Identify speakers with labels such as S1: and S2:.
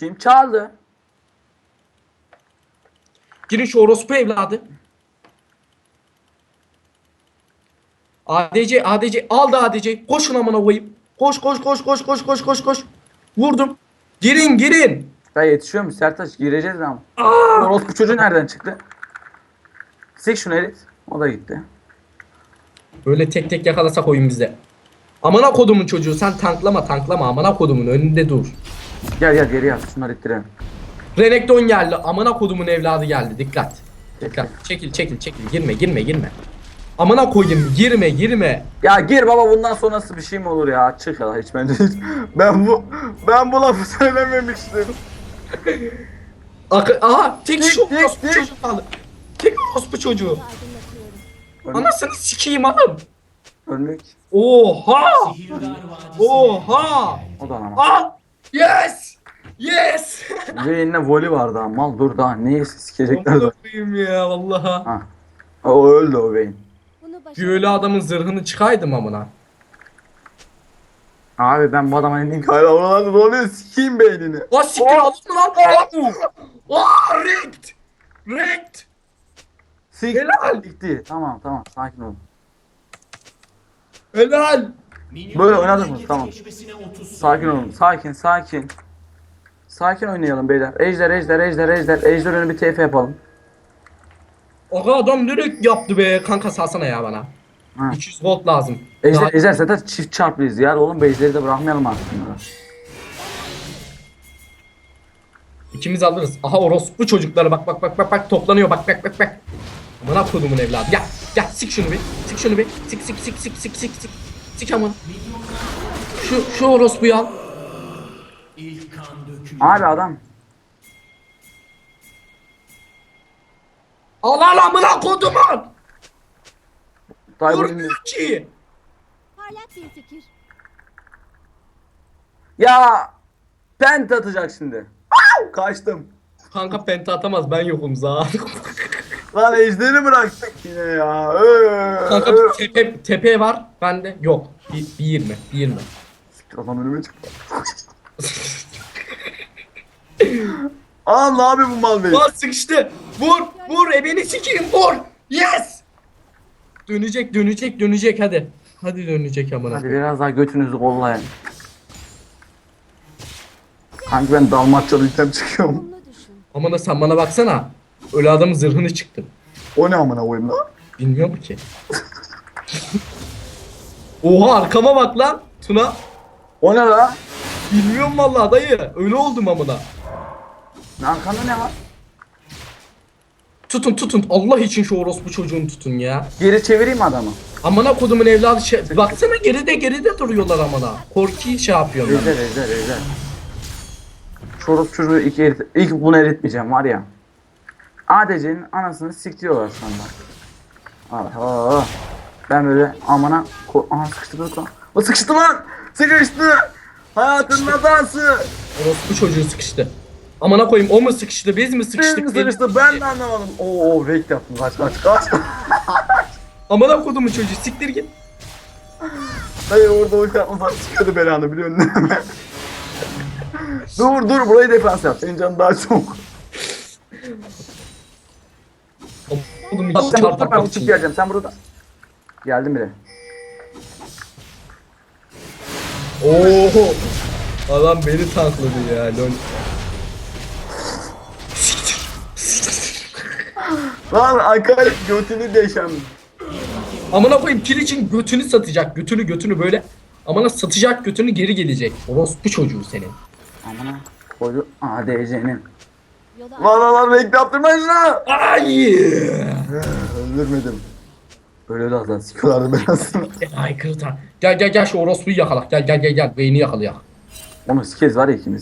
S1: sikeyim çaldı.
S2: Girin şu orospu evladı. ADC ADC aldı ADC. Koşun amına koyayım. Koş koş koş koş koş koş koş koş. Vurdum. Girin girin.
S1: Ya yetişiyor mu Sertaç gireceğiz ama. Orospu çocuğu nereden çıktı? Sik şunu Erit. O da gitti.
S2: Böyle tek tek yakalasak oyun bize. Amına kodumun çocuğu sen tanklama tanklama amına kodumun önünde dur.
S1: Gel gel geri yat şunları ittirelim.
S2: Renekton geldi amına kodumun evladı geldi dikkat. Dikkat çekil çekil çekil girme girme girme. Amına koyayım girme girme.
S1: Ya gir baba bundan sonrası bir şey mi olur ya? Çık ya hiç bence hiç. Ben bu ben bu lafı söylememiştim.
S2: Akı aha tek
S1: Dik,
S2: şu
S1: dik,
S2: orospu
S1: dik.
S2: çocuğu kaldı. Tek orospu çocuğu. Anasını sikeyim oğlum.
S1: ölmek.
S2: Oha! Oha!
S1: O da ama.
S2: Ah! Yes!
S1: Eline voli vardı ha. Mal dur daha neye sikecekler de.
S2: koyayım ya vallaha.
S1: Ha. O öldü o beyin.
S3: Bunu
S2: Güğülü adamın zırhını çıkaydım amına.
S1: Abi ben bu adama indim hala oralarda doluyor sikeyim beynini.
S2: O siktir alın mı lan? Aa! Aa! Rekt! Rekt!
S1: Sik.
S2: Helal.
S1: Sikti. Tamam tamam sakin ol.
S2: Helal!
S1: Böyle oynadık mı? Tamam. Sakin olun. Sakin sakin. Sakin oynayalım beyler. Ejder ejder ejder ejder. Ejder önü bir TF yapalım.
S2: Aga adam direkt yaptı be. Kanka salsana ya bana.
S1: Ha.
S2: 300 volt lazım.
S1: Ejder,
S2: Daha-
S1: ejder zaten çift çarplıyız ya. Oğlum bejderi de bırakmayalım aslında.
S2: İkimiz alırız. Aha orospu çocukları bak bak bak bak bak toplanıyor bak bak bak bak. Amına kodumun evladı. Gel gel sik şunu bir. Sik şunu bir. Sik sik sik sik sik sik sik. Sik amına. Şu şu orospuyu al.
S1: Abi adam.
S2: Al al amına kodumun.
S1: Taybur'un...
S2: Görmüyor ki.
S3: parlak bir fikir.
S1: Ya pent atacak şimdi. Au! Kaçtım.
S2: Kanka penta atamaz ben yokum za.
S1: Lan ejderi bıraktık yine ya. Ee,
S2: Kanka tepe, tepe var bende yok. Bir, bir 20 bir 20.
S1: Siktir, Adam önüme çıktı. Allah abi bu mal değil.
S2: Lan sıkıştı. Vur vur ebeni sikeyim vur. Yes. Dönecek dönecek dönecek hadi. Hadi dönecek amına.
S1: Hadi biraz daha götünüzü kollayın. Kanki ben Dalmatçalı item çıkıyorum.
S2: Amına sen bana baksana. Öyle adamın zırhını çıktım.
S1: O ne amına koyayım lan?
S2: Bilmiyorum ki. Oha arkama bak lan. Tuna.
S1: O ne la?
S2: Bilmiyorum vallahi dayı. Öyle oldum amına.
S1: Arkanda ne var?
S2: Tutun tutun. Allah için şu orospu çocuğunu tutun ya.
S1: Geri çevireyim adamı.
S2: Amına kodumun evladı şey. Baksana geride geride duruyorlar amına. Korki şey yapıyorlar.
S1: Ejder ejder ejder. Çorup çocuğu ilk, erit, ilk bunu eritmeyeceğim var ya. ADC'nin anasını siktiyorlar şu anda. Aha. Ben böyle amana ko Aha sıkıştırdı lan. O sıkıştı lan. Sıkıştı. Hayatın hatası.
S2: Orospu çocuğu sıkıştı. Amına koyayım o mu sıkıştı biz mi sıkıştık?
S1: Sıkıştı
S2: diye-
S1: sıkıştı ben de anlamadım. Oo rekt yaptım kaç kaç kaç.
S2: Amına kodumun çocuğu siktir git.
S1: Hayır orada ulti atmasan çıkıyordu belanı değil mi? dur dur burayı defans yap. Senin canın daha çok.
S2: Kodum
S1: Bak sen burada ben uçup geleceğim. Sen burada. Geldim bile.
S2: Oho. Adam beni tankladı ya. Lol.
S1: Lan Akay götünü deşem.
S2: Amına koyayım kil için götünü satacak. Götünü götünü böyle. Amına satacak götünü geri gelecek. Orospu çocuğu senin.
S1: Amına koydu ADC'nin. Lan lan lan renk yaptırma şunu.
S2: Ay!
S1: Öldürmedim. Öyle de azdan sikiyorlardı.
S2: Ay kırıta. Gel gel gel şu orospuyu yakala. Gel gel gel gel. Beyni yakalayak.
S1: Onu sikeriz var ya ikimiz.